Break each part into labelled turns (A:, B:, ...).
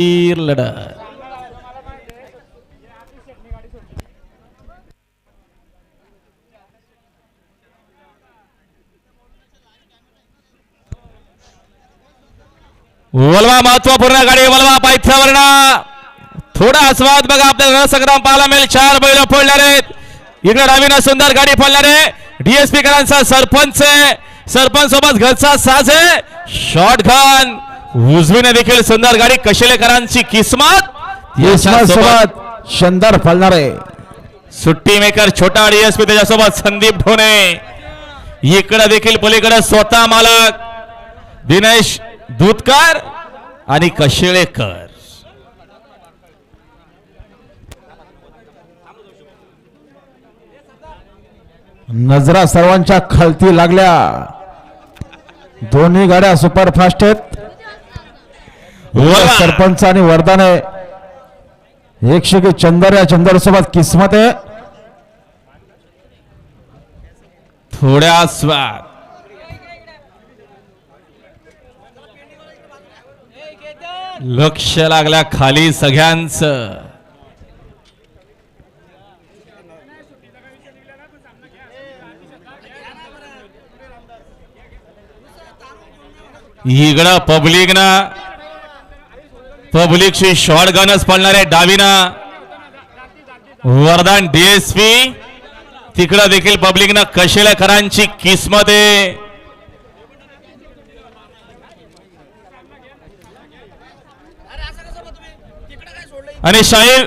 A: लढत वलवा महत्त्वपूर्ण गाडी वलवा पायथ्यावरन थोडा आस्वाद बघा आपल्याला संग्राम पाहायला मिळेल चार बैल फोडणार आहेत इकडे डावीनं सुंदर गाडी फोडणार आहे डीएसपी करांचा सरपंच आहे सरपंच सोबत घरचा साज आहे शॉर्ट खान उजवीने देखील सुंदर गाडी कशेलेकरांची किस्मत. याच्यासोबत
B: सोबत शानदार फलणार आहे
A: सुट्टी मेकर छोटा डीएसपी त्याच्यासोबत संदीप ढोणे इकडे देखील पलीकडे स्वतः मालक दिनेश दूधकर आणि कशेळेकर
B: नजरा सर्वांच्या खालती लागल्या. दोन्ही गाड्या सुपरफास्ट आहेत. सरपंच आणि वरदाने एकशे की चंदर या चंदर सोबत किस्मत आहे.
A: थोड्या स्वाद लक्ष लागल्या खाली सगळ्यांचं. इकडं पब्लिक ना पब्लिकशी शॉर्ट गनच पडणार आहे डावीना. वरदान डीएसपी. तिकडं देखील पब्लिकनं कशेलेकरांची किस्मत आहे. आणि शाहीर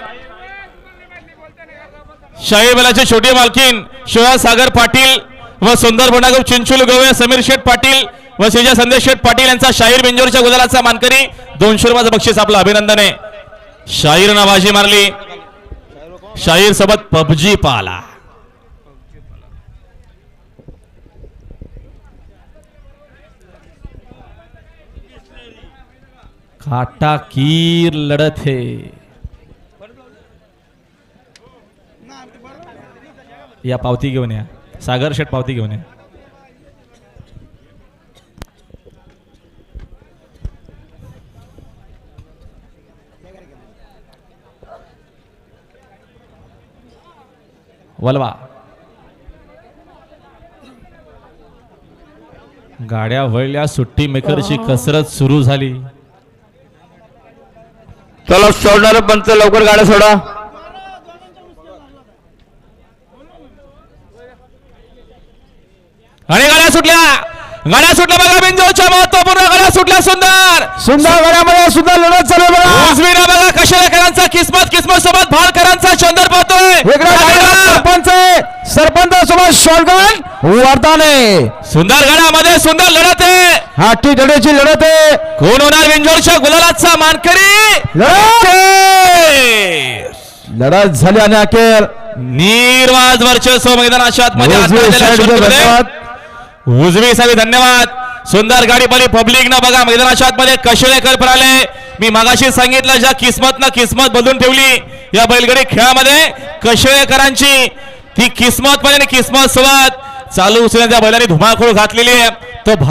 A: शाहीर बलाची छोटी मालकीन शिवा सागर पाटील व सुंदर बोंडागाव चिंचुल गोवे समीर शेठ पाटील व श्रीजा संदेश शेठ पाटील यांचा शाहीर बिंजोरच्या गुजरातचा मानकरी. दोनशे रुपयाचं बक्षीस आपलं अभिनंदन. आहे शाहीरनं बाजी मारली. शाहीर सोबत पबजी पाला. काटा कीर लढत हे. या पावती घेऊन या. सागर शेट पावती घेऊन या. वलवा. गाड्या वळल्या सुट्टी मेकरची कसरत सुरू झाली.
C: चला सोडणार पंच लवकर गाड्या सोडा.
A: आणि गाड्या सुटल्या. गाड्या सुटल्या बघा बिंजोच्या महत्त्वपूर्ण गाड्या सुटल्या सुंदर.
B: सुंदर गाड्यामध्ये सुंदर लढत चालू बघा.
A: उजवीला बघा कशालेकरांचा किस्मत किस्मत सोबत भालकरांचा चंदर पाहतोय
B: वेगळ्या गाड्या सरपंच आहे. सरपंच सोबत शॉटगन वरदाने
A: सुंदर गडामध्ये सुंदर लढत आहे.
B: हाटी डड्याची लढत आहे.
A: कोण होणार बिंजोरच्या गुलालाचा मानकरी?
B: लढत! झाली आणि अखेर.
A: निर्वाज वर्चस्व आतमध्ये
B: उजवी
A: शोधमध्ये.
B: धन्यवाद.
A: उजवी सावी धन्यवाद. सुंदर गाडी पली पब्लिक ना बघा मैदानाच्या आतमध्ये कशेळेकर पण आले. मी मागाशी सांगितलं ज्या किस्मत ना किस्मत बदलून ठेवली या बैलगाडी खेळामध्ये कशेळेकरांची ती किस्मत पण आणि किस्मत सोबत. चालू उचलण्याच्या बैलाने धुमाकूळ घातलेली आहे. तो भा-